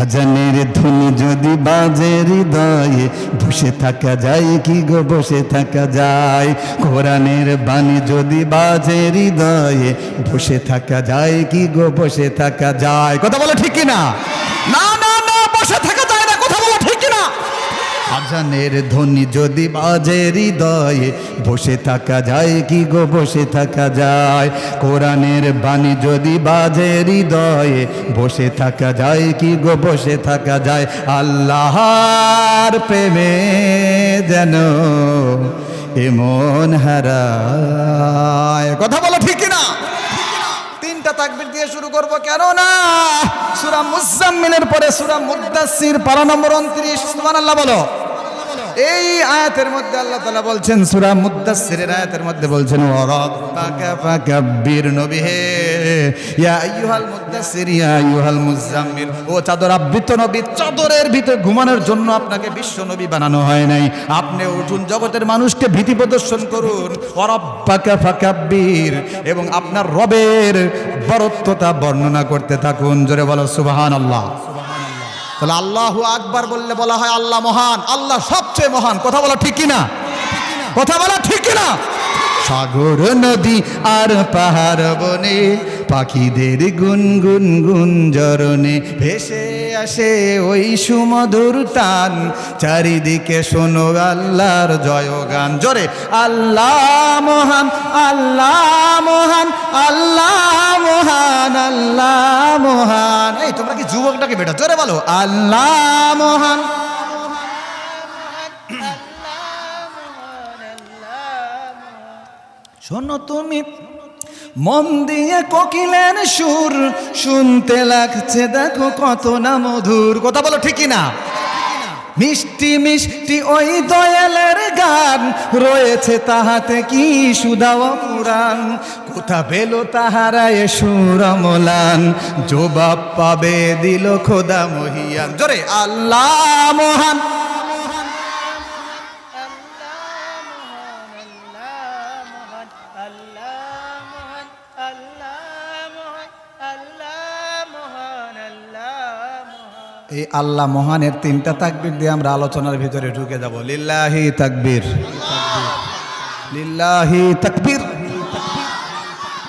আজানের ধুনি যদি বাজে হৃদয়ে, বসে থাকা যায় কি গো, বসে থাকা যায়? কোরআনের বাণী যদি বাজে হৃদয়ে, বসে থাকা যায় কি গো, বসে থাকা যায়? কথা বলো ঠিক কি না না না না বসে থাকা যায় না কথা বলো ঠিক কি না আজানের ধ্বনি যদি বাজে হৃদয়ে, বসে থাকা যায় কি গো, বসে থাকা যায়? কোরআনের বাণী যদি বাজে হৃদয়ে, বসে থাকা যায় কি গো, বসে থাকা যায়? আল্লাহর প্রেমে যেন এমন হারায়। কথা বলো ঠিক না তিনটা তাকবির দিয়ে শুরু করব কেন না সূরা মুজাম্মিলের পরে সূরা মুদ্দাসসির পারা নম্বর 29 সুবহানাল্লাহ বলো। এই আয়াতের মধ্যে আল্লাহ তাআলা বলছেন, সূরা মুদ্দাসসিরের আয়াতের মধ্যে বলছেন, ওয়া রাব্বাকা ফাকাব্বির নবী হে, ইয়া আইয়ুহাল মুদ্দাসসির ইয়া আইয়ুহাল মুজাম্মিল ও চাদর আবৃত নবী, চাদরের ভিতরে ঘুমানোর জন্য আপনাকে বিশ্ব নবী বানানো হয় নাই। আপনি উঠুন, জগতের মানুষকে ভীতি প্রদর্শন করুন। ওয়া রাব্বাকা ফাকাব্বির এবং আপনার রবের বরত্বতা বর্ণনা করতে থাকুন। জোরে বলো, সুবহানাল্লাহ। তাহলে আল্লাহ আকবার বললে বলা হয় আল্লাহ মহান, আল্লাহ সবচেয়ে মহান। কথা বলা ঠিক কিনা? কথা বলা ঠিক কিনা? সাগর, নদী আর পাহাড় বনে পাখিদের গুন গুন গুন জরনে ভেসে আসে ওই সুমধুর তান চারিদিকে শোনো আল্লাহর জয়গান। জোরে, আল্লাহ মহান আল্লাহ মহান আল্লাহ মহান আল্লাহ মহান। এই, তোমরা কি যুবকটাকে বেটা? জোরে বলো, আল্লাহ মহান। শোনো তুমি, মন দিয়ে কোকিলের সুর শুনতে লাগছে, দেখো কত না মধুর। কথা বলো ঠিকই না? মিষ্টি মিষ্টি ওই দয়ালের গান রয়েছে তাহাতে কি সুদাওয়া পুরাণ কোথা পেল তাহারা এ সুরমলান জবাব পাবে দিল খোদা মহিয়ান। জোরে, আল্লাহ মহান। এই আল্লাহ মহানের তিনটা তাকবির দিয়ে আমরা আলোচনার ভিতরে ঢুকে যাব। লিল্লাহি তাকবীর। লিল্লাহি তাকবীর।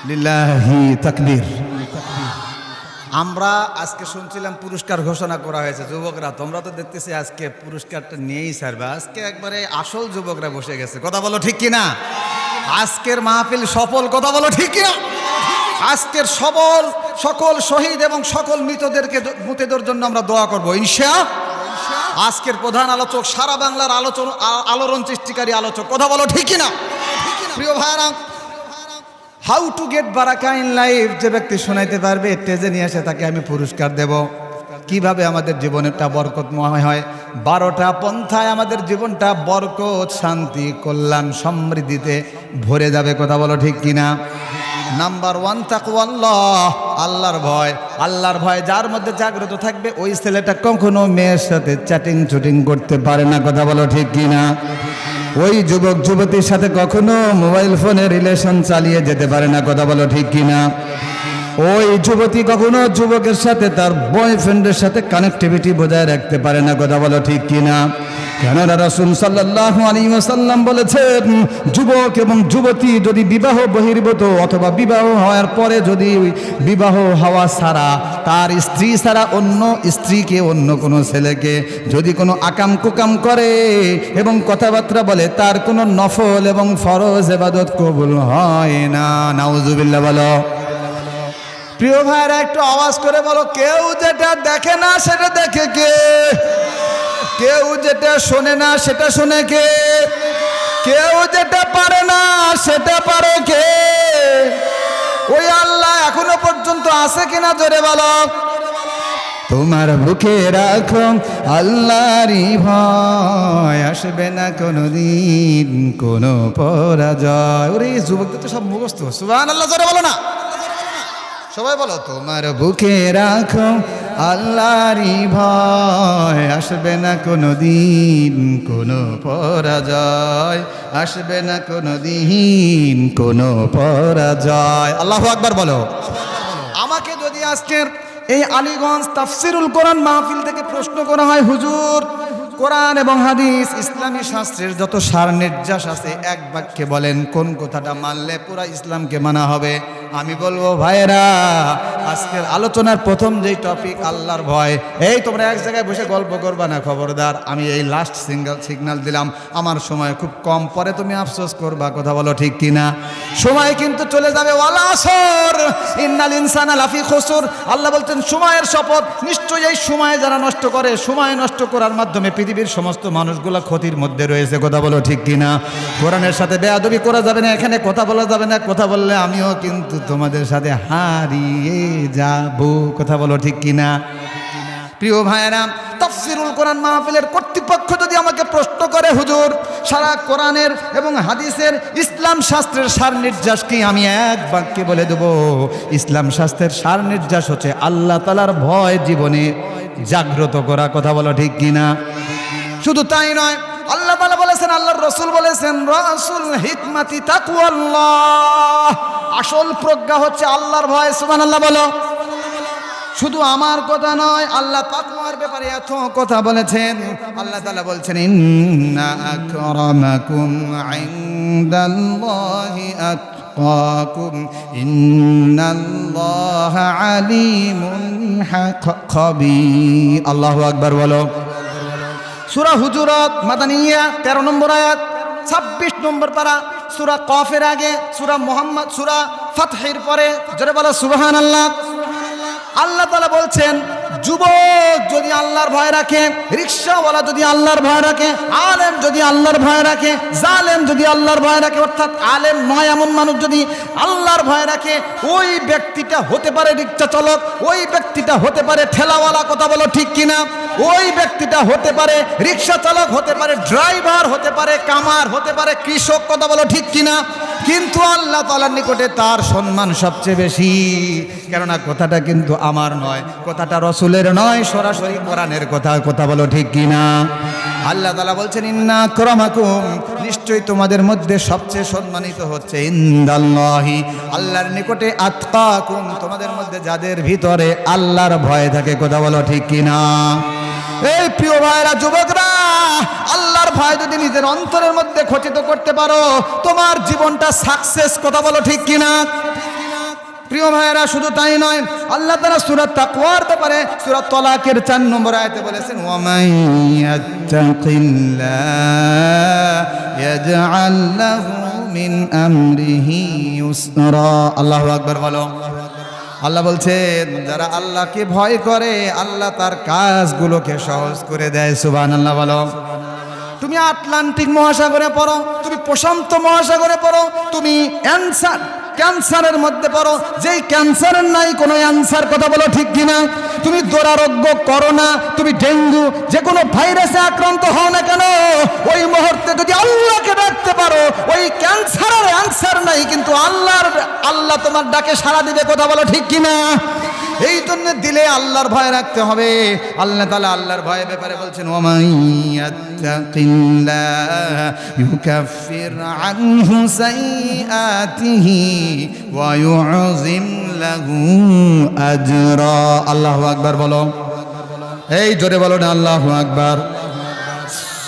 লিল্লাহি তাকবীর। আমরা আজকে শুনছিলাম পুরস্কার ঘোষণা করা হয়েছে যুবকরা। তোমরা তো দেখতেছি আজকে পুরস্কারটা নিয়েই সারবে আজকে একবারে আসল যুবকরা বসে গেছে। কথা বলো ঠিক কিনা? আজকের মাহফিল সফল, কথা বলো ঠিক কিনা? আজকের সবল সকল শহীদ এবং সকল মৃতদেরকে মৃতদের জন্য আমরা দোয়া করব। ইনশা আজকের প্রধান আলোচক, সারা বাংলার আলোচন আলোড়ন সৃষ্টিকারী আলোচক। কথা বলো ঠিক না প্রিয় ভাইরা হাউ টু গেট বারাকা ইন লাইফ যে ব্যক্তি শোনাইতে পারবে, টেজে নিয়ে আসে তাকে আমি পুরস্কার দেব। কীভাবে আমাদের জীবনটা বরকতময় হয়? বারোটা পন্থায় আমাদের জীবনটা বরকত, শান্তি, কল্যাণ, সমৃদ্ধিতে ভরে যাবে। কথা বলো ঠিক কিনা? নাম্বার ওয়ান তাকওয়াল্লাহ আল্লাহর ভয়। আল্লাহর ভয় যার মধ্যে জাগ্রত থাকবে, ওই ছেলেটা কখনো মেয়ের সাথে চ্যাটিং চুটিং করতে পারে না। কথা বলো ঠিক কিনা? ওই যুবক, যুবতীর সাথে কখনো মোবাইল ফোনে রিলেশন চালিয়ে যেতে পারে না। কথা বলো ঠিক কিনা? ওই যুবতী কখনো যুবকের সাথে তার বয়ফ্রেন্ডের সাথে কানেক্টিভিটি বজায় রাখতে পারে না। কথা বলো ঠিক কিনা? কেননা রাসুল সাল্লাহ আলী ওসাল্লাম বলেছেন, যুবক এবং যুবতী যদি বিবাহ বহির্ভূত অথবা বিবাহ হওয়ার পরে যদি বিবাহ হওয়া ছাড়া, তার স্ত্রী ছাড়া অন্য স্ত্রীকে, অন্য কোনো ছেলেকে যদি কোনো আকাম কুকাম করে এবং কথাবার্তা বলে, তার কোনো নফল এবং ফরজ এবাদত কবুল হয় না। নাউজুবিল্লাহ বলো। প্রিয় ভাইরা, একটু আওয়াজ করে বলো, কেউ যেটা দেখে না, সেটা দেখে কে? কেউ যেটা শোনে না, সেটা শোনে কে? কেউ যেটা পারে না, সেটা পারে কে? ওই আল্লাহ এখনও পর্যন্ত আছে কিনা জোরে বলো? তোমার বুকে রাখো, আল্লাহরই ভয়। আসবে না কোনো দিন কোনো পরাজয়। ওরে যুবকদের তো সব মুখস্থ। সুবান আল্লাহ জোরে বলো না। সবাই বলো, তোমার বুকে রাখো আল্লাহরই ভয়, আসবে না কোনো দিন কোনো পরাজয়, আসবে না কোনো দিন কোনো পরাজয়। আল্লাহ আকবার বলো। আমাকে যদি আজকের এই আলীগঞ্জ তাফসিরুল কোরআন মাহফিল থেকে প্রশ্ন করা হয়, হুজুর কোরআন এবং হাদিস, ইসলামী শাস্ত্রের যত সার নির্যাস আছে, এক বাক্যে বলেন, কোন কথাটা মানলে পুরা ইসলামকে মানা হবে? আমি বলব, ভাইয়েরা, আজকের আলোচনার প্রথম যেই টপিক আল্লাহর ভয়। এই তোমরা এক জায়গায় বসে গল্প করবা না, খবরদার। আমি এই লাস্ট সিঙ্গেল সিগন্যাল দিলাম। আমার সময় খুব কম, পরে তুমি আফসোস করবা, কথা বলো ঠিক কিনা? সময় কিন্তু চলে যাবে ইন্নাল ইনসানা লাফি খসুর। আল্লাহ বলছেন, সময়ের শপথ। নিশ্চয়ই এই সময় যারা নষ্ট করে, সময় নষ্ট করার মাধ্যমে পৃথিবীর সমস্ত মানুষগুলো ক্ষতির মধ্যে রয়েছে, কথা বলো ঠিক কিনা? কোরআনের সাথে বেয়াদবি করা যাবে না, এখানে কথা বলা যাবে না, কথা বললে আমিও কিন্তু তোমাদের সাথে হারিয়ে যাব, কথা বলো ঠিক কিনা? প্রিয় ভাইয়েরা তাফসিরুল কোরআন মাহফিলের কর্তৃপক্ষ যদি আমাকে প্রশ্ন করে, হুজুর, সারা কোরআনের এবং হাদিসের ইসলাম শাস্ত্রের সার নির্যাস কি? আমি এক বাক্যে বলে দেব, ইসলাম শাস্ত্রের সার নির্যাস হচ্ছে আল্লাহ তালার ভয় জীবনে জাগ্রত করা। কথা বলো ঠিক কিনা শুধু তাই নয়, আল্লাহ তালা বলেছেন, আল্লাহর রসুল বলেছেন, রসুল হিকমাতি তাকুয়াল্লাহ। আসল প্রজ্ঞা হচ্ছে আল্লাহর ভয়। সুমান সুবহানাল্লাহ, বলো। শুধু আমার কথা নয়, আল্লাহ তাকওয়ার ব্যাপারে এত কথা বলেছেন। আল্লাহ তাআলা বলছেন আল্লাহু আকবার বলো। সূরা হুজুরাত মাদানিয়া 13 নম্বর আয়াত 26 নম্বর পারা, সূরা কফের আগে, সূরা মুহাম্মদ, সূরা ফাতহের পরে, জোরে বলো, সুবহানাল্লাহ। আল্লাহ তালা বলছেন যুবক যদি আল্লাহর ভয় রাখে, রিক্সাওয়ালা যদি আল্লাহর ভয় রাখে, আলেম যদি আল্লাহর ভয় রাখে, জালেম যদি আল্লাহর ভয় রাখে, অর্থাৎ আলেম নয় এমন মানুষ যদি আল্লাহর ভয় রাখে, ওই ব্যক্তিটা হতে পারে রিক্সা চালক, ওই ব্যক্তিটা হতে পারে ঠেলাওয়ালা, কথা বলো ঠিক কিনা? ওই ব্যক্তিটা হতে পারে রিক্সা চালক, হতে পারে ড্রাইভার, হতে পারে কামার, হতে পারে কৃষক, কথা বলো ঠিক কিনা? কিন্তু আল্লাহ তালার নিকটে তার সম্মান সবচেয়ে বেশি। কেননা কথাটা কিন্তু আমার নয়, কথাটা রসুলের নয়, সরাসরি কোরআনের কথা কথা বলো ঠিক কিনা? আল্লাহ তালা বলছেন, ইন্না ক্রমাকুম নিশ্চয়ই তোমাদের মধ্যে সবচেয়ে সম্মানিত হচ্ছে ইন্দাল্লাহি, আল্লাহর নিকটে আত্মাকুম তোমাদের মধ্যে যাদের ভিতরে আল্লাহর ভয় থাকে, কথা বলো ঠিক কিনা? এই প্রিয় ভাইরা, যুবকরা, আল্লাহর ভয় যদি নিজের অন্তরের মধ্যে খচিত করতে পারো, তোমার জীবনটা সাকসেস কথা বলো ঠিক কিনা? প্রিয় ভাইয়েরা, শুধু তাই নয়, আল্লাহ তারা সুরাত তাকওয়ার ব্যাপারে সুরাত তলাকের চার নম্বর আয়তে বলেছেন আল্লাহু আকবার বলো। আল্লাহ বলছে, যারা আল্লাহকে ভয় করে, আল্লাহ তার কাজগুলোকে সহজ করে দেয়। সুবহানাল্লাহ বলো। তুমি আটলান্টিক মহাসাগরে পড়ো, তুমি প্রশান্ত মহাসাগরে পড়ো, তুমি অ্যান্সার ক্যান্সারের মধ্যে পড়ো। যেই ক্যান্সারের নাই, কোনো অ্যান্সার কথা বলো ঠিক কিনা? তুমি দোরারোগ্য করোনা তুমি ডেঙ্গু, যে কোনো ভাইরাসে আক্রান্ত হও না কেন? ওই মুহূর্তে যদি আল্লাহকে ডাকতে পারো, ওই ক্যান্সারের অ্যান্সার নাই, কিন্তু আল্লাহর, আল্লাহ তোমার ডাকে সাড়া দিবে, কথা বলো ঠিক কিনা? এই জন্য দিলে আল্লাহর ভয় রাখতে হবে। আল্লাহ তালা আল্লাহর ভয়ের ব্যাপারে বলছেন আল্লাহ আকবর বলো। এই জোরে বলো না, আল্লাহ আকবার।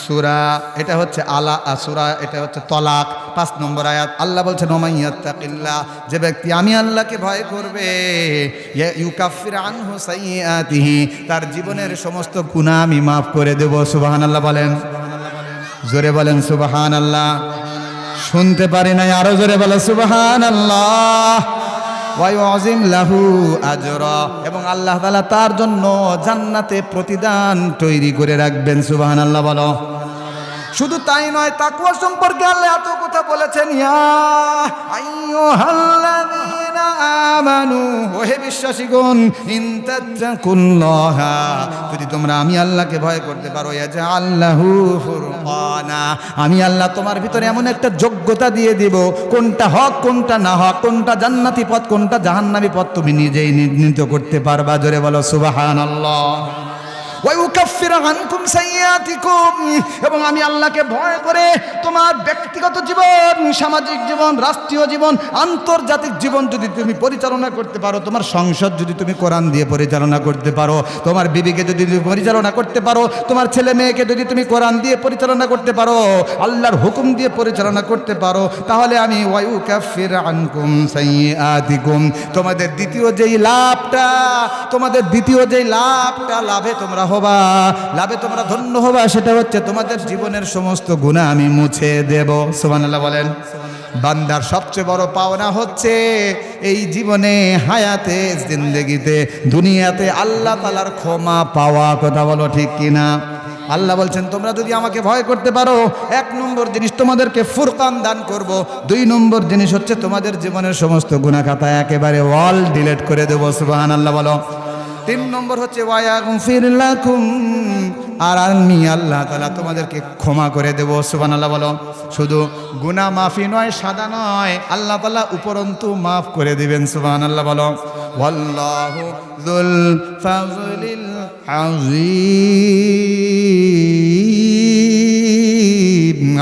সুরা, এটা হচ্ছে আলা সুরা, এটা হচ্ছে তলাক, পাঁচ নম্বর আয়াত। আল্লাহ বলছেন ওমাইয়াত্তাকিল্লাহ যে ব্যক্তি আমি আল্লাহকে ভয় করবে ইউকাফির আনহু সাইয়াতিহি তার জীবনের সমস্ত গুনাহ আমি মাফ করে দেব। সুবহানাল্লাহ বলেন। জোরে বলেন, সুবহানাল্লাহ শুনতে পারি নাই, আরও জোরে বলে সুবহানাল্লাহ ওয়াইজিম লাহু আজরা। এবং আল্লাহ তাআলা তার জন্য জান্নাতে প্রতিদান তৈরি করে রাখবেন, সুবহানাল্লাহ বলো। শুধু তাই নয় তাকুয়া সম্পর্কে আল্লাহ এত কথা বলেছেন, ইয়া আইয়ুহাল্লাযীনা আমানু, ওহে বিশ্বাসীগণ, ইন তাত্তাকুল্লাহা, যদি তোমরা আমি আল্লাহকে ভয় করতে পারো, ইয়াজআল্লাহু ফুরকানা, আমি আল্লাহ তোমার ভিতরে এমন একটা যোগ্যতা দিয়ে দিব, কোনটা হক, কোনটা না হক, কোনটা জান্নাতি পথ, কোনটা জাহান্নামী পথ তুমি নিজেই নির্ণীত করতে পারবা। জোরে বলো, সুবহানাল্লাহ। এবং আমি আল্লাহকে ভয় করে তোমার ব্যক্তিগত জীবন, সামাজিক জীবন, রাষ্ট্রীয় জীবন, আন্তর্জাতিক জীবন যদি তুমি পরিচালনা করতে পারো, তোমার সংসদ যদি তুমি কোরআন দিয়ে পরিচালনা করতে পারো, তোমার বিবিকে যদি তুমি পরিচালনা করতে পারো, তোমার ছেলে মেয়েকে যদি তুমি কোরআন দিয়ে পরিচালনা করতে পারো, আল্লাহর হুকুম দিয়ে পরিচালনা করতে পারো, তাহলে আমি ওয়ায়ু কাফির আনকুম সাইয়াতিকুম তোমাদের দ্বিতীয় যেই লাভটা, তোমাদের দ্বিতীয় যেই লাভটা, লাভে তোমরা হবা, লাভে তোমরা ধন্য হবা, সেটা হচ্ছে তোমাদের জীবনের সমস্ত গুণা আমি মুছে দেব। সুবহানাল্লাহ বলেন। বান্দার সবচেয়ে বড় পাওনা হচ্ছে এই জীবনে হায়াতে, জিন্দগিতে, দুনিয়াতে আল্লাহ তালার ক্ষমা পাওয়া। কথা বলো ঠিক কিনা? আল্লাহ বলছেন, তোমরা যদি আমাকে ভয় করতে পারো, এক নম্বর জিনিস তোমাদেরকে ফুরকান দান করব। দুই নম্বর জিনিস হচ্ছে তোমাদের জীবনের সমস্ত গুণাখাতা একেবারে ওয়াল ডিলেট করে দেবো। সুবাহান আল্লাহ বলো। তিন নম্বর হচ্ছে আর আমি আল্লাহ তালা তোমাদেরকে ক্ষমা করে দেব সুবান আল্লাহ বলো। শুধু গুনা মাফি নয় সাদা নয়, আল্লাহ তালা উপরন্তু মাফ করে দিবেন সুবান আল্লাহ বলো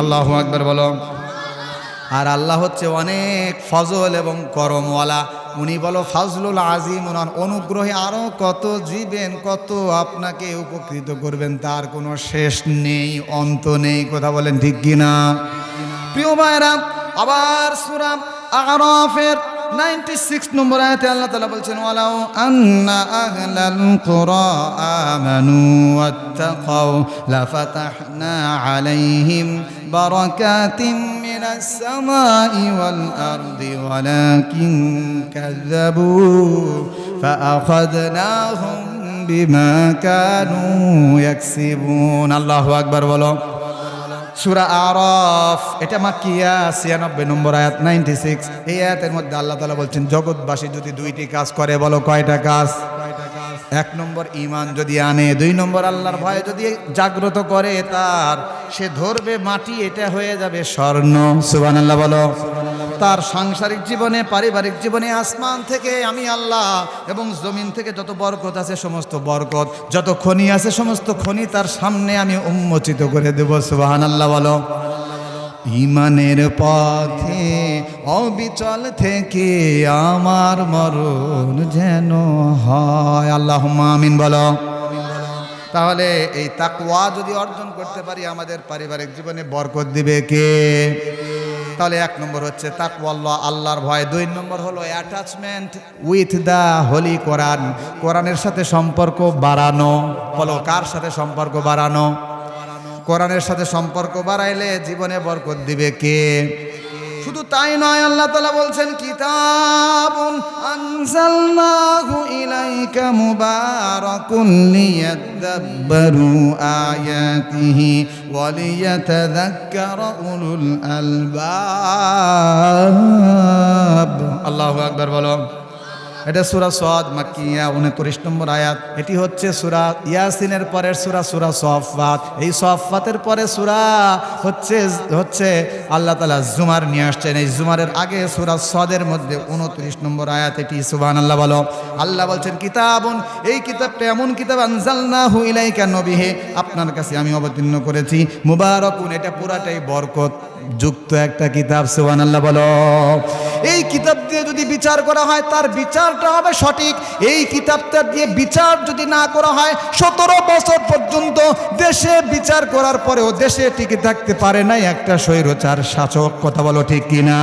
আল্লাহু আকবার বলো। আর আল্লাহ হচ্ছে অনেক ফজল এবং করমওয়ালা। উনি বলো, ফাজলুল আজিম ওনার অনুগ্রহে আরও কত জীবেন, কত আপনাকে উপকৃত করবেন, তার কোনো শেষ নেই, অন্ত নেই। কথা বলেন ঠিক কিনা? প্রিয় ভাইরা আবার সুরাম আরাফের 96 নম্বর আয়াতে আল্লাহ তাআলা বলছেন, ওয়ালাউ আন্না আহলাল কুরা আমানু ওয়াত্তাকাউ, লাফাতাহনা আলাইহিম বারাকাতিম মিনাস সামাই ওয়াল আরদি ওয়ালাকিন কাযাবু ফাআখাযনাহুম বিমা কানু ইয়াকসিবুন। আল্লাহু আকবার বলো। সুরা আরফ। এটা মা মাকিয়া ছিয়ানব্বই নম্বর আয়াত নাইনটি সিক্স এই আয়াতের মধ্যে আল্লাহ তালা বলছেন, জগৎবাসী যদি দুইটি কাজ করে, বলো কয়টা কাজ? এক নম্বর ইমান যদি আনে, দুই নম্বর আল্লাহর ভয় যদি জাগ্রত করে, তার সে ধরবে মাটি, এটা হয়ে যাবে স্বর্ণ। সুবান আল্লাহ বলো। তার সাংসারিক জীবনে, পারিবারিক জীবনে, আসমান থেকে আমি আল্লাহ এবং জমিন থেকে যত বরকত আছে সমস্ত বরকত, যত খনি আছে সমস্ত খনি তার সামনে আমি উন্মোচিত করে দেব। সুবাহান আল্লাহ বলো। ইমানের পথে অবিচল থেকে আমার মরণ যেন হয়। আল্লাহ আমিন বলো। তাহলে এই তাকওয়া যদি অর্জন করতে পারি, আমাদের পারিবারিক জীবনে বরকত দিবে কে? তাহলে এক নম্বর হচ্ছে তাকওয়াল্লাহ আল্লাহর ভয়। দুই নম্বর হলো attachment with the holy Quran কোরআনের সাথে সম্পর্ক বাড়ানো। বলো, কার সাথে সম্পর্ক বাড়ানো? কোরআনের সাথে সম্পর্ক বাড়াইলে জীবনে বরকত দিবে কে? শুধু তাই নয়, আল্লাহ তালা বলছেন, কিতাবুন আনজালনাহু ইলাইকা মুবারাকুন লিয়াদাব্বারু আয়াতিহি ওয়া লিয়াতাযাক্কারা উলুল আলবাব। আল্লাহু আকবার বলো। এটা সুরা সোয়াদ মাকিয়া উনত্রিশ নম্বর আয়াত। এটি হচ্ছে সুরা ইয়াসিনের পরের সুরা সুরা সফাত এই সোয়াফাতের পরে সুরা হচ্ছে হচ্ছে আল্লাহ তালা জুমার নিয়ে আসছেন। এই জুমারের আগে সুরা সদের মধ্যে উনত্রিশ নম্বর আয়াত এটি সুবান আল্লাহ বলো। আল্লাহ বলছেন, কিতাবুন, এই কিতাবটা এমন কিতাব আনজালনা হুইলাইকা নবিহে, আপনার কাছে আমি অবতীর্ণ করেছি। মুবারকুন, এটা পুরাটাই বরকত। যুক্ত একটা কিতাব সুবান আল্লাহ বলো। এই কিতাব দিয়ে যদি বিচার করা হয়, তার বিচারটা হবে সঠিক। এই কিতাবটা দিয়ে বিচার যদি না করা হয়, সতেরো বছর পর্যন্ত দেশে বিচার করার পরেও দেশে টিকে থাকতে পারে নাই একটা স্বৈরচার শাসক। কথা বলো ঠিক কিনা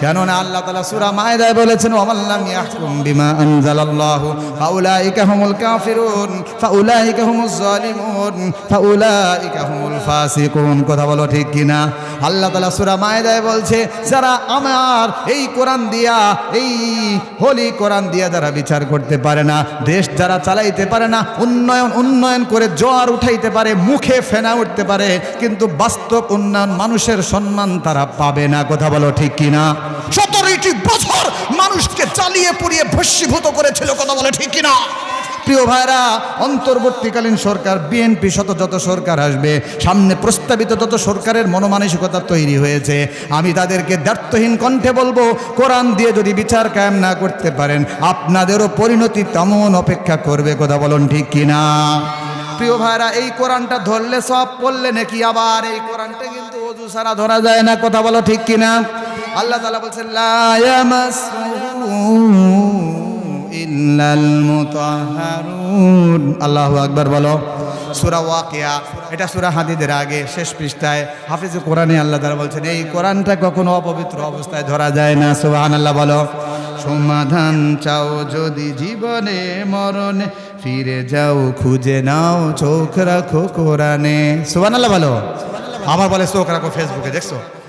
কেননা আল্লাহ তালা সুরা মায়দায় বলেছেন ওমাল্লাম ইয়াহকুম বিমা আনজালাল্লাহু ফাউলাইকা হুমুল কাফিরুন, ফাউলাইকা হুমুজ জালিমুন, ফাউলাইকা হুমুল ফাসিকুন। কথা বলো ঠিক কিনা আল্লাহ তালা সুরা মায়দায় বলছে, যারা আমার এই কোরআন দিয়া, এই হোলি কোরআন দিয়া যারা বিচার করতে পারে না, দেশ যারা চালাইতে পারে না, উন্নয়ন উন্নয়ন করে জোয়ার উঠাইতে পারে, মুখে ফেনা উঠতে পারে, কিন্তু বাস্তব উন্নয়ন মানুষের সম্মান তারা পাবে না, কথা বলো ঠিক কিনা সতেরোটি বছর মানুষকে চালিয়ে পুড়িয়ে ভস্মীভূত করেছিল, কথা বলে ঠিক কিনা প্রিয় ভাইরা, অন্তর্বর্তীকালীন সরকার বিএনপি শত যত সরকার আসবে, সামনে প্রস্তাবিত তত সরকারের মনোমানসিকতা তৈরি হয়েছে। আমি তাদেরকে দ্বার্থহীন কণ্ঠে বলব, কোরআন দিয়ে যদি বিচার কায়েম না করতে পারেন, আপনাদেরও পরিণতি তেমন অপেক্ষা করবে, কথা বলুন ঠিক কিনা? প্রিয় ভাইরা, এই কোরআনটা ধরলে সব পড়লে নাকি আবার এই কোরআনটা কিন্তু অজু সারা ধরা যায় না, কথা বলো ঠিক কিনা? আল্লাহ তালা বলছেন আল্লাহু আকবার বলো। সূরা ওয়াকিয়া, এটা সূরা হাদিদের আগে, শেষ পৃষ্ঠায়। হাফিজ কোরআনে আল্লাহ তাআলা বলছেন, এই কোরআনটা কখনো অপবিত্র অবস্থায় ধরা যায় না, সুবহানাল্লাহ বলো। সমাধান চাও যদি জীবনে, মরণে, ফিরে যাও, খুঁজে নাও, চোখ রাখো কোরআনে। সুবহানাল্লাহ বলো। আবার বলে চোখ রাখো ফেসবুকে, দেখছ?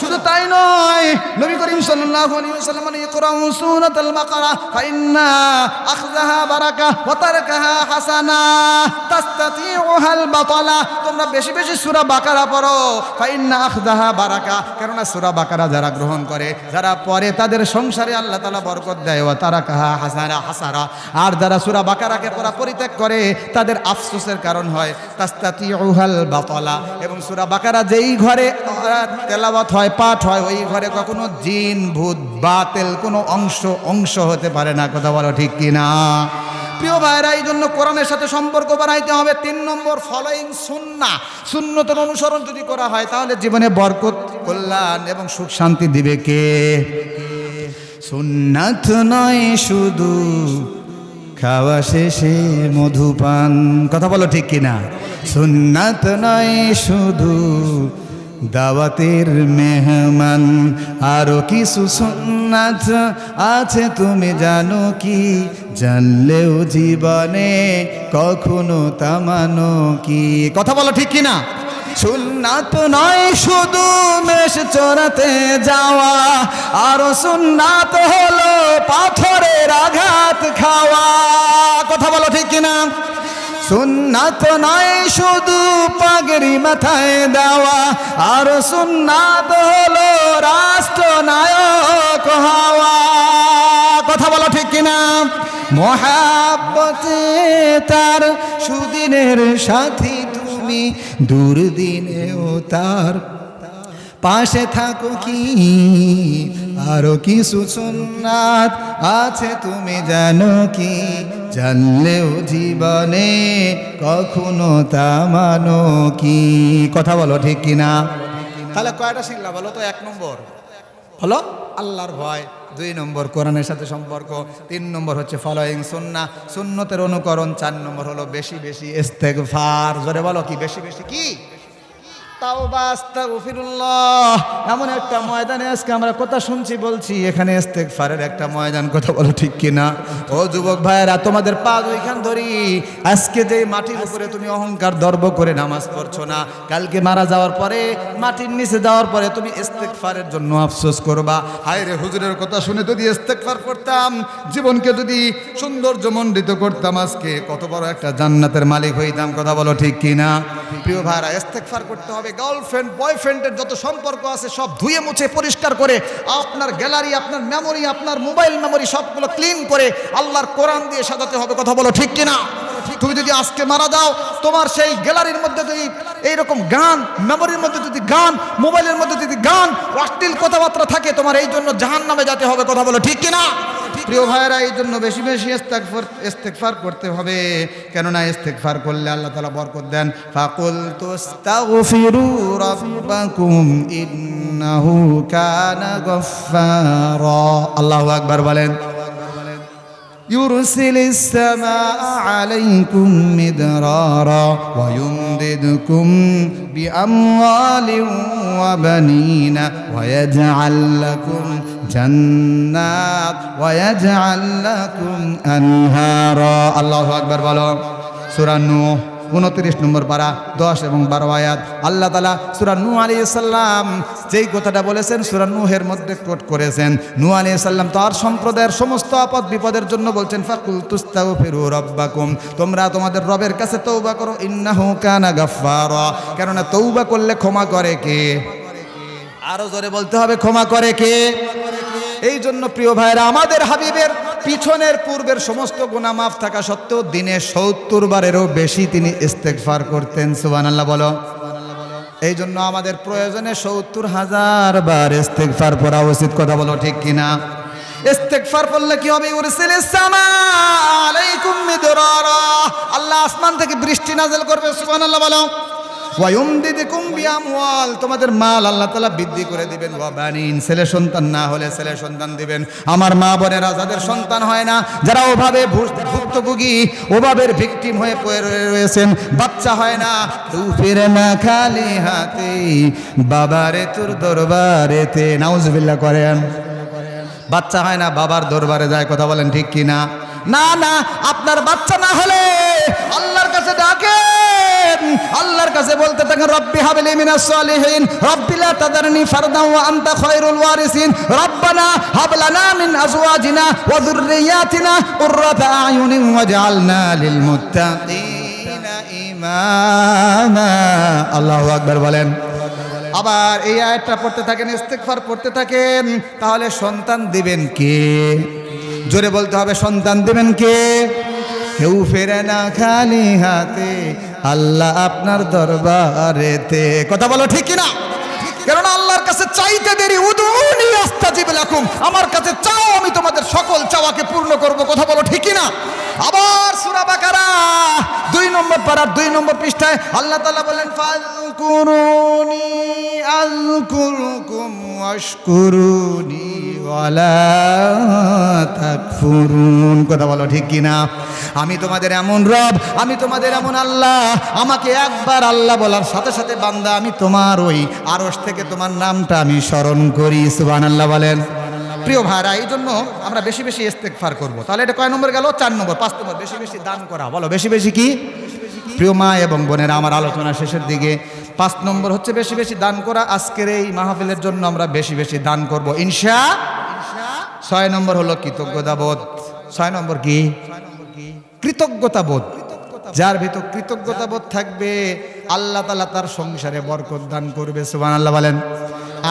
শুধু তাই নয়, নবী করিম সাল্লাল্লাহু আলাইহি ওয়াসাল্লাম ইকরাউ সূরাতাল বাকারা, ফাইন্না আখযাহা বারাকা ওয়া তারকাহা হাসানা, তাস্তাতিউহাল বাতালা। তোমরা বেশি বেশি সূরা বাকারা পড়ো, ফাইন্না আখযাহা বারাকা। কেননা সূরা বাকারা যারা গ্রহণ করে, যারা পড়ে, তাদের সংসারে আল্লাহ তাআলা বরকত দেয়, ওয়া তারাকাহা হাসানা, হাসারা। আর যারা সূরা বাকারাকে পড়া পরিত্যাগ করে, তাদের আফসোসের কারণ হয়, তাস্তাতিউহাল বাতালা। এবং সূরা বাকারা যেই ঘরে তেলাওয়াত হয় পাঠ হয়, ওই ঘরে কখনো জিন, ভূত, বাতেল কোনো অংশ অংশ হতে পারে না, কথা বলো ঠিক কি না প্রিয় ভাইরা এই জন্য কোরআনের সাথে সম্পর্ক বানাইতে হবে। তিন নম্বর ফলোয়িং সুন্না সুন্নতের অনুসরণ যদি করা হয়, তাহলে জীবনে বরকত, কল্যাণ এবং সুখ শান্তি দিবে কে? সুন্নাত নয় শুধু খাওয়া শেষে মধুপান, কথা বলো ঠিক কিনা? সুন্নাত নয় শুধু দাওয়াতের মেহমান, আরও কিছু সুন্নাত আছে, তুমি জানো কি? জানলেও জীবনে কখনো তামানো কি? কথা বলো ঠিক কিনা? সুন্নাত নয়, শুধু মেষ চড়াতে যাওয়া। আরও সুন্নাত হলো পাথরের আঘাত খাওয়া। কথা বলো ঠিক কিনা? সুন্নাত নয় শুধু পাগড়ি মাথায় দেওয়া। আর সুন্নাত হলো রাষ্ট্রনায়ক হওয়া। কথা বলো ঠিক কিনা? মহাব্বতে তার সুদিনের সাথী তুমি, দুর্দিনেও তার পাশে থাকো কি? আরও কিছু সুন্নাত আছে তুমি জানো কি? জানলেও জীবনে কখনো তা মানো কি? কথা বলো ঠিক কিনা? তাহলে কয়টা শিখলা বলো তো? এক নম্বর। হলো আল্লাহর ভয়। দুই নম্বর কোরআনের সাথে সম্পর্ক। তিন নম্বর হচ্ছে ফলোয়িং সুন্না সুন্নতের অনুকরণ। চার নম্বর হলো বেশি বেশি ইস্তেগফার। জোরে বলো কি? বেশি বেশি কি? এমন একটা ময়দানে আজকে আমরা কথা শুনছি, বলছি, এখানে ইস্তেগফারের একটা ময়দান, কথা বলো ঠিক কিনা? ও যুবক ভাইয়েরা, তোমাদের পা দুইখান ধরি। আজকে যে মাটির উপরে তুমি অহংকার দর্ব করে নামাজ পড়ছো না, কালকে মারা যাওয়ার পরে, মাটির নিচে যাওয়ার পরে তুমি ইস্তেগফারের জন্য আফসোস করবা। হায় রে, হুজুরের কথা শুনে যদি ইস্তেগফার করতাম, জীবনকে যদি সৌন্দর্যমণ্ডিত করতাম আজকে, কত বড় একটা জান্নাতের মালিক হইতাম, কথা বলো ঠিক কিনা? প্রিয় ভাইরা, ইস্তেগফার করতে হবে। গার্লফ্রেন্ড বয়ফ্রেন্ডের যত সম্পর্ক আছে, সব ধুয়ে মুছে পরিষ্কার করে আপনার গ্যালারি আপনার মেমোরি আপনার মোবাইল মেমোরি সবগুলো ক্লিন করে আল্লাহর কোরআন দিয়ে সাজাতে হবে। কথা বলো ঠিক কিনা? তুমি যদি আজকে মারা যাও, তোমার সেই গ্যালারির মধ্যে যদি এইরকম গান মেমোরির মধ্যে যদি গান মোবাইলের মধ্যে যদি গান, অশ্লীল কথাবার্তা থাকে, তোমার এই জন্য জাহান নামে যেতে হবে। কথা বলো ঠিক কিনা? প্রিয় ভাইয়েরা এই জন্য বেশি বেশি ইস্তেগফার ইস্তেগফার করতে হবে কেননা ইস্তেগফার করলে আল্লাহ তাআলা বরকত দেন ফাকুল তুস্তাগফিরু রাব্বাকুম ইন্নাহু কানা গফফারা আল্লাহু আকবার বলেন يرسل السماء عليكم مدرارا ويمددكم بأموال وبنين ويجعل لكم জান্নাত ওয়াজআল লাকুম আনহারা। আল্লাহু আকবার বলো। সূরা নূহ, উনত্রিশ নম্বর পারা, দশ এবং বারো আয়াত। আল্লাহ তালা সুরানু আলী ইসাল্লাম যেই কথাটা বলেছেন সুরানুহের মধ্যে কোট করেছেন। নু আলী ইসাল্লাম তার সম্প্রদায়ের সমস্ত আপদ বিপদের জন্য বলছেন ফাকুল তুস্তাউ ফিরু রব্বাকুম। তোমরা তোমাদের রবের কাছে তৌবা করো, ইন্নাহু কানা গাফফারা। কেননা তৌবা করলে ক্ষমা করে কে? আরও জোরে বলতে হবে, ক্ষমা করে কে? এই জন্য প্রিয় ভাইরা আমাদের হাবিবের পিছনের পূর্বের সমস্ত গুণা মাফ থাকা সত্ত্বেও দিনে সত্তর বারেরও বেশি তিনি ইস্তেকফার করতেন সুবান আল্লাহ বলো। এই জন্য আমাদের প্রয়োজনে সত্তর হাজার বার ইস্তেকফার পড়া উচিত, কথা বলো ঠিক কিনা? ইস্তেকফার পড়লে কি হবে? আলাইকুম আল্লাহ আসমান থেকে বৃষ্টি নাজেল করবে, সুবহানাল্লাহ বলো। তোমাদের মাল আল্লাহ তাআলা বৃদ্ধি করে দিবেন। ওয়া বানিন, ছেলে সন্তান না হলে ছেলে সন্তান দিবেন। আমার মা বোনেরা, যাদের সন্তান হয় না, যারা ওভাবে ভুক্তভোগী, ওভাবের ভিকটিম হয়ে পড়ে রয়েছেন, বাচ্চা হয় না। তু ফিরে না খালি হাতে, বাবারে তোর দরবারেতে। নাউজুবিল্লাহ করেন। বাচ্চা হয় না, বাবার দরবারে যায়, কথা বলেন ঠিক কি না না না আপনার বাচ্চা না হলে আল্লাহর কাছে ডাকেন আল্লাহর কাছে বলতে থাকেন রব্বি হাবলি মিনাস সালিহিন, রব্বি লা তাদারনি ফারদান ওয়া আনতা খায়রুল ওয়ারিসিন, রব্বানা হাব লানা মিন আজওয়াজিনা ওয়া যুররিয়াতিনা কুররাতা আয়ুনিন ওয়াজআলনা লিল মুত্তাকিনা ইমামা। আল্লাহু আকবার বলেন। আবার এই আয়াতটা পড়তে থাকেন, ইস্তেগফার পড়তে থাকেন, তাহলে সন্তান দিবেন কে? জোরে বলতে হবে, সন্তান দিবেন কে? কেউ ফেরে না খালি হাতে আল্লাহ আপনার দরবারেতে। কথা বলো ঠিক কিনা? চাইতে দেরি। উদুনি আস্তাজিব লাকুম। আমার কাছে চাও, আমি তোমাদের সকল চাওয়াকে পূর্ণ করব। কথা বলো ঠিকই না আবার সূরা বাকারা। দুই নম্বর পারার দুই নম্বর পৃষ্ঠায় আল্লাহ তাআলা বলেন ফাযকুরুনি আযকুরুকুম ওয়াশকুরুনি ওয়ালা তাকফুরুন। কথা বলো, ঠিক কিনা? আমি তোমাদের এমন রব, আমি তোমাদের এমন আল্লাহ। আমাকে একবার আল্লাহ বলার সাথে সাথে বান্দা, আমি তোমার ওই আরশ থেকে তোমার নামটা আমি স্মরণ করি সুবান আল্লাহ বলেন। প্রিয় ভাইরা এই জন্য আমরা বেশি বেশি ইস্তেকফার করব। তাহলে এটা কয় নম্বর গেল? চার নম্বর, পাঁচ নম্বর। বেশি বেশি দান করা, বলো, বেশি বেশি কি? প্রিয় মা এবং বোনেরা, আমার আলোচনা শেষের দিকে। পাঁচ নম্বর হচ্ছে বেশি বেশি দান করা, আজকের এই মাহফিলের জন্য আমরা বেশি বেশি দান করব, ইনশা। ছয় নম্বর হলো কৃতজ্ঞতা বোধ ছয় নম্বর কি? কৃতজ্ঞতা বোধ যার ভিতর কৃতজ্ঞতা বোধ থাকবে, আল্লাহ তালা তার সংসারে বরকত দান করবে সুবান আল্লাহ বলেন।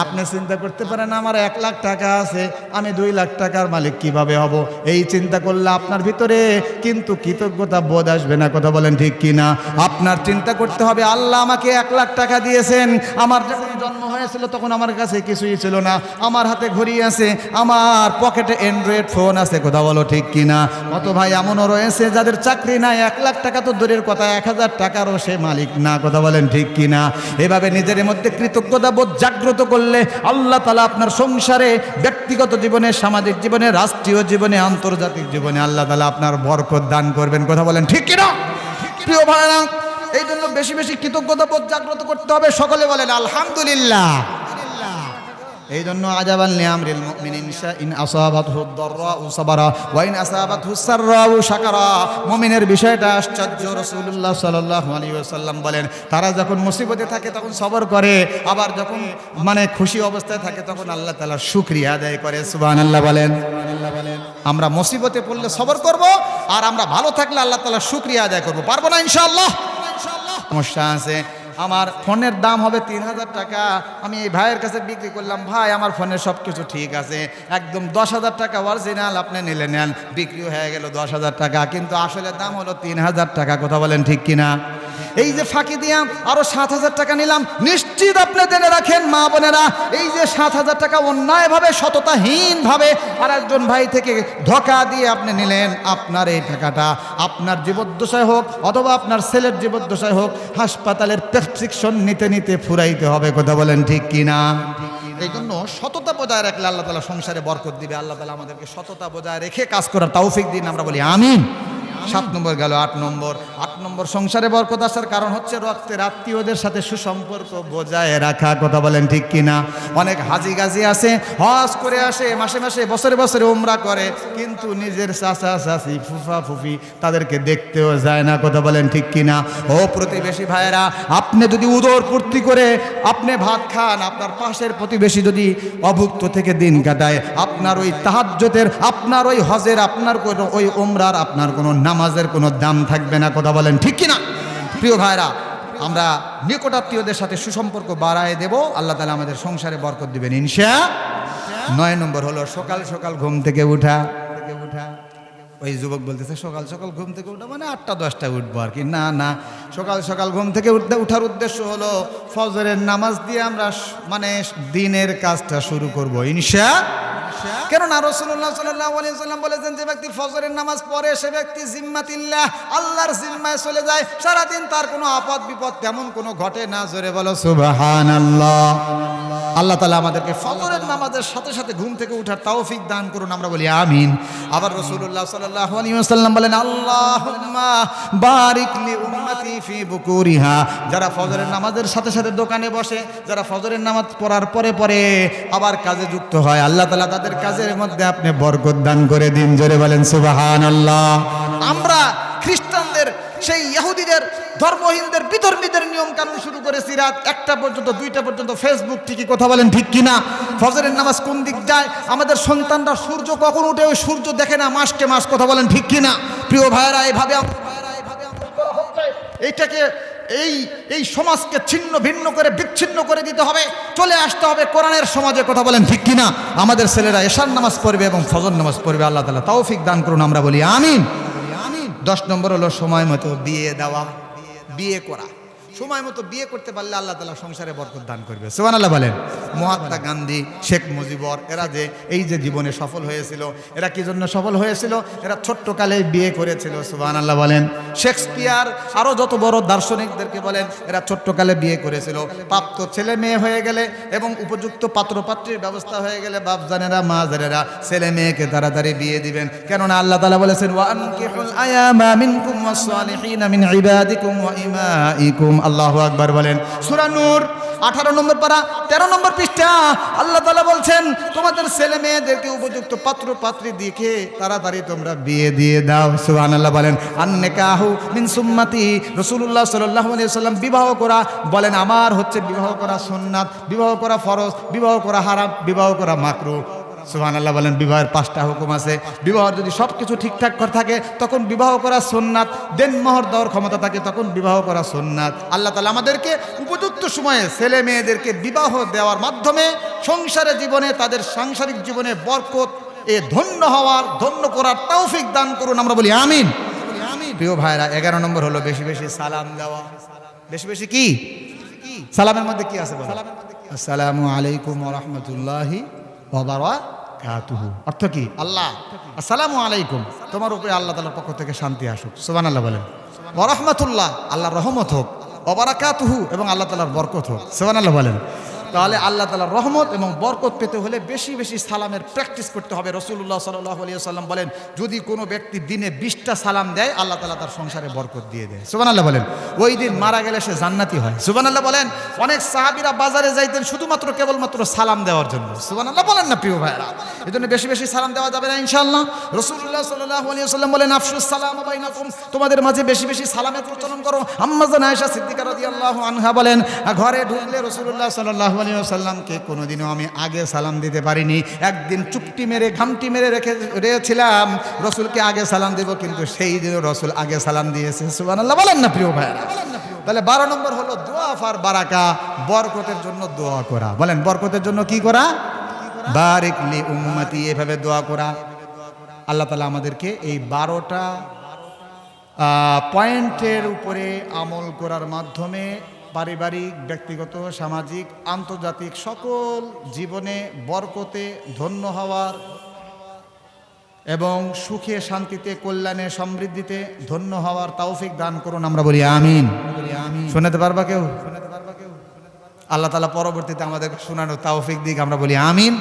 আপনি চিন্তা করতে পারেন, আমার এক লাখ টাকা আছে, আমি দুই লাখ টাকার মালিক কীভাবে হব? এই চিন্তা করলে আপনার ভিতরে কিন্তু কৃতজ্ঞতা বোধ আসবে না, কথা বলেন ঠিক কি না আপনার চিন্তা করতে হবে, আল্লাহ আমাকে এক লাখ টাকা দিয়েছেন, আমার যখন জন্ম হয়েছিল তখন আমার কাছে কিছুই ছিল না, আমার হাতে ঘড়ি আছে, আমার পকেটে অ্যান্ড্রয়েড ফোন আছে, কথা বলো ঠিক কি না কত ভাই এমনও রয়েছে, যাদের চাকরি নাই, এক লাখ টাকা তো দূরের কথা, এক হাজার টাকারও সে মালিক না, কথা বলেন ঠিক কি না এভাবে নিজের মধ্যে কৃতজ্ঞতা বোধ জাগ্রত করলে আল্লাহ তালা আপনার সংসারে, ব্যক্তিগত জীবনে, সামাজিক জীবনে, রাষ্ট্রীয় জীবনে, আন্তর্জাতিক জীবনে আল্লাহ তালা আপনার বরকত দান করবেন। কথা বলেন ঠিক কিনা? প্রিয় ভাইরা এই জন্য বেশি বেশি কৃতজ্ঞতা বোধ জাগ্রত করতে হবে। সকলে বলেন, আলহামদুলিল্লাহ। এই জন্য আজাবাল নিয়ামরিল মুমিনিন ইন আসাবাতহু দাররাউ সাবারা, ওয়া ইন আসাবাতহু সাররাউ শাকারা। মুমিনের বিষয়টা আশ্চর্য, রাসূলুল্লাহ সাল্লাল্লাহু আলাইহি ওয়াসাল্লাম বলেন, তারা যখন মুসিবতে থাকে তখন সবর করে, আবার যখন মানে খুশি অবস্থায় থাকে তখন আল্লাহ তাআলার শুকরিয়া আদায় করে, সুবহানাল্লাহ বলেন। আমরা মুসিবতে পড়লে সবর করব, আর আমরা ভালো থাকলে আল্লাহ তাআলার শুকরিয়া আদায় করব। পারব না ইনশাআল্লাহ? সমস্যা আছে। আমার ফোনের দাম হবে তিন হাজার টাকা। আমি এই ভাইয়ের কাছে বিক্রি করলাম, ভাই, আমার ফোনে সব কিছু ঠিক আছে। একদম দশ হাজার টাকা অরিজিনাল আপনি নিলে নেন। বিক্রি হয়ে গেল দশ হাজার টাকা, কিন্তু আসলে দাম হলো তিন হাজার টাকা, কথা বলেন ঠিক কিনা? এই যে ফাঁকি দিয়াম, আরও সাত হাজার টাকা নিলাম, নিশ্চিত আপনি জেনে রাখেন, মা বোনেরা, এই যে সাত হাজার টাকা অন্যায়ভাবে, সততাহীনভাবে আর একজন ভাই থেকে ধোকা দিয়ে আপনি নিলেন, আপনার এই টাকাটা, আপনার জীবদ্দশায় হোক, অথবা আপনার ছেলের জীবদ্দশায় হোক, হাসপাতালের প্রেসক্রিপশন নিতে নিতে ফুরাইতে হবে, কথা বলেন ঠিক কি না এই জন্য সততা বজায় রাখলে আল্লাহ তালা সংসারে বরকত দিবে, আল্লাহ তালা আমাদেরকে সততা বজায় রেখে কাজ করার তৌফিক দিন, আমরা বলি আমিন। সাত নম্বর গেল, আট নম্বর। আট নম্বর সংসারে বরকত আসার কারণ হচ্ছে রক্তের আত্মীয়দের সাথে সুসম্পর্ক বজায় রাখা, কথা বলেন ঠিক কিনা? অনেক হাজি গাজি আছে, হজ করে আসে, মাসে মাসে, বছরে বছরে উমরা করে, কিন্তু নিজের চাচা, চাচি, ফুফা, ফুফি তাদেরকে দেখতেও যায় না, কথা বলেন ঠিক কিনা? ও প্রতিবেশী ভাইয়েরা, আপনি যদি উদর পূর্তি করে আপনি ভাত খান, আপনার পাশের প্রতিবেশী যদি অভুক্ত থেকে দিন কাটায়, আপনার ওই তাহাজ্যতের আপনার ওই হজের, আপনার ওই ওমরার আপনার কোনো নামাজের কোনো দাম থাকবে না, কথা বলেন ঠিক কিনা? প্রিয় ভাইরা, আমরা নিকটাত্মীয়দের সাথে সুসম্পর্ক বাড়ায় দেব, আল্লাহ তালা আমাদের সংসারে বরকত দিবেন, ইনশা নয় নম্বর হলো সকাল সকাল ঘুম থেকে উঠা থেকে উঠা। ওই যুবক বলতেছে, সকাল সকাল ঘুম থেকে উঠা। মানে আটটা দশটায় উঠবো আর কি। না না, সকাল সকাল ঘুম থেকে উঠতে, উঠার উদ্দেশ্য হলো ফজরের নামাজ দিয়ে আমরা মানে দিনের কাজটা শুরু করব, ইনশা কেননা রসুল্লাহ সাল্লাম বলেছেন, যে ব্যক্তি ফজরের নামাজ পড়ে, সে ব্যক্তি জিম্মাতিল্লাহ, আল্লাহর জিম্মায় চলে যায়। সারাদিন তার কোনো আপদ বিপদ তেমন কোনো ঘটে না। জোরে বলো সুবাহান আল্লাহ আল্লাহ তালা আমাদেরকে ফজরের নামাজের সাথে সাথে ঘুম থেকে উঠার তৌফিক দান করুন, আমরা বলি আমিন। আবার রসুল্লাহ সাল্লাহ আলিয়াল্লাম বলেন, আল্লাহুম্মা বারিক লি উম্মতি ফি বুকুরিহা। যারা ফজরের নামাজের সাথে সাথে দোকানে বসে, যারা ফজরের নামাজ পড়ার পরে পরে আবার কাজে যুক্ত হয়, আল্লাহ তালা তাদের কাজের মধ্যে আপনি বরকত দান করে দিন। জোরে বলেন সুবাহান আল্লাহ আমরা খ্রিস্টানদের, সেই ইহুদিদের ধর্মহীনদের, বিধর্মীদের নিয়ম কানুন শুরু করেছি রাত একটা পর্যন্ত, দুইটা পর্যন্ত। ফেসবুক ঠিকই কথা বলেন, ঠিক কিনা? ফজরের নামাজ কোন দিক যায়? আমাদের সন্তানরা সূর্য কখন উঠে, ওই সূর্য দেখে না, মাসকে মাস কথা বলেন, ঠিক কিনা? প্রিয় ভাইয়েরা এইভাবে আম- এইটাকে, এই এই সমাজকে ছিন্ন ভিন্ন করে, বিচ্ছিন্ন করে দিতে হবে। চলে আসতে হবে কোরআনের সমাজে কথা বলেন, ঠিক কিনা? আমাদের ছেলেরা এশার নামাজ পড়বে এবং ফজর নামাজ পড়বে, আল্লাহ তালা তৌফিক দান করুন, আমরা বলি আমিন। দশ নম্বর হলো সময় মতো বিয়ে দেওয়া। বিয়ে করা। সময় মতো বিয়ে করতে পারলে আল্লাহ তালা সংসারে বরকত দান করবে। সোহান আল্লাহ বলেন। মহাত্মা গান্ধী, শেখ মুজিবর, এরা যে এই যে জীবনে সফল হয়েছিল, এরা কি জন্য সফল হয়েছিল? এরা ছোট্টকালে বিয়ে করেছিল সুবাহ আল্লাহ বলেন। শেক্সপিয়ার আরও যত বড় দার্শনিকদেরকে বলেন, এরা ছোট্টকালে বিয়ে করেছিল। প্রাপ্ত ছেলে মেয়ে হয়ে গেলে এবং উপযুক্ত পাত্রপাত্রীর ব্যবস্থা হয়ে গেলে বাপ জানেরা মা জানেরা ছেলে মেয়েকে তাড়াতাড়ি বিয়ে দিবেন। কেননা আল্লাহ তালা বলেছেন আল্লাহু আকবার বলেন। সূরা নূর, আঠারো নম্বর পারা, তেরো নম্বর পৃষ্ঠা। আল্লাহ তালা বলছেন, তোমাদের ছেলে মেয়েদেরকে উপযুক্ত পাত্র পাত্রী দিকে তাড়াতাড়ি তোমরা বিয়ে দিয়ে দাও। সুহান আল্লাহ বলেন। আন্নে কাহু মিন সুম্মাতি রসুল্লাহ সাল্লাহ সাল্লাম বিবাহ করা, বলেন, আমার হচ্ছে বিবাহ করা সুন্নাত, বিবাহ করা ফরজ, বিবাহ করা হারাম, বিবাহ করা মাকরু। সুহান আল্লাহ বলেন, বিবাহের পাঁচটা হুকুম আছে। বিবাহ যদি সব কিছু ঠিকঠাক করে থাকে, তখন বিবাহ করা সোননাথ দেন মোহর দেওয়ার ক্ষমতা থাকে, তখন বিবাহ করা সোননাথ আল্লাহ তালা আমাদেরকে উপযুক্ত সময়ে ছেলে মেয়েদেরকে বিবাহ দেওয়ার মাধ্যমে সংসারের জীবনে, তাদের সাংসারিক জীবনে বরকত, এ ধন্য হওয়ার, ধন্য করার তৌফিক দান করুন। আমরা বলি আমিন। প্রিয় ভাইরা, এগারো নম্বর হলো বেশি বেশি সালাম দেওয়া। বেশি বেশি কি? সালামের মধ্যে কি আছে আসসালামু আলাইকুম রহমতুল্লাহি কাতুহু অর্থ কি? আল্লাহ। আসসালামু আলাইকুম। তোমার উপরে আল্লাহ তালার পক্ষ থেকে শান্তি আসুক। সোবান আল্লাহ বলেন ওরহমতুল্লাহ আল্লাহ রহমত হোক। অবারাকাতুহু এবং আল্লাহ তালার বরকত হোক। সোবান আল্লাহ বলেন। তাহলে আল্লাহ তালার রহমত এবং বরকত পেতে হলে বেশি বেশি সালামের প্র্যাকটিস করতে হবে। রসুল্লাহ সাল্লাহ আলিয়া সাল্লাম বলেন, যদি কোনো ব্যক্তি দিনে বিশটা সালাম দেয়, আল্লাহ তালা তার সংসারে বরকত দিয়ে দেয় সুবান আল্লাহ বলেন। ওই দিন মারা গেলে সে জান্নাতি হয়। সুবান আল্লাহ বলেন, অনেক সাহাবিরা বাজারে যাইতেন শুধুমাত্র, কেবলমাত্র সালাম দেওয়ার জন্য। সুবান আল্লাহ বলেন না, প্রিয় ভাইরা এই জন্য বেশি বেশি সালাম দেওয়া যাবে না ইনশাল্লাহ রসুল্লাহ সাল্লাহ আলিয়া সাল্লাম বলেন আফসুস সালাম তোমাদের মাঝে বেশি বেশি সালামের প্রচলন করো। আম্মাজান আয়েশা সিদ্দিকা রাদিয়াল্লাহু আনহা বলেন, ঘরে ঢুকলে রসুল্লাহ সাল্লাল্লাহু আলাইহি সাল্লামকে কোনোদিনও আমি আগে সালাম দিতে পারিনি। একদিন চুপটি মেরে, ঘামটি মেরে রেখে রেখেছিলাম, রসুলকে আগে সালাম দেব, কিন্তু সেই দিনও রসুল আগে সালাম দিয়েছে। সুবহানাল্লাহ, বলেন না প্রিয় ভাইরা তাহলে বারো নম্বর হলো দোয়া ফার বারাকা, বরকতের জন্য দোয়া করা। বলেন, বরকতের জন্য কি করা? বারিকলি উম্মতি, এভাবে দোয়া করা। আল্লাহ তালা আমাদেরকে এই বারোটা পয়েন্টের উপরে আমল করার মাধ্যমে পারিবারিক, ব্যক্তিগত, সামাজিক, আন্তর্জাতিক সকল জীবনে বরকতে ধন্য হওয়ার এবং সুখে, শান্তিতে, কল্যাণে, সমৃদ্ধিতে ধন্য হওয়ার তাওফিক দান করুন আমরা বলি আমিন। শোনাতে পারবা কেউ? আল্লাহ তালা পরবর্তীতে আমাদের শোনানো তাওফিক দিক আমরা বলি আমিন।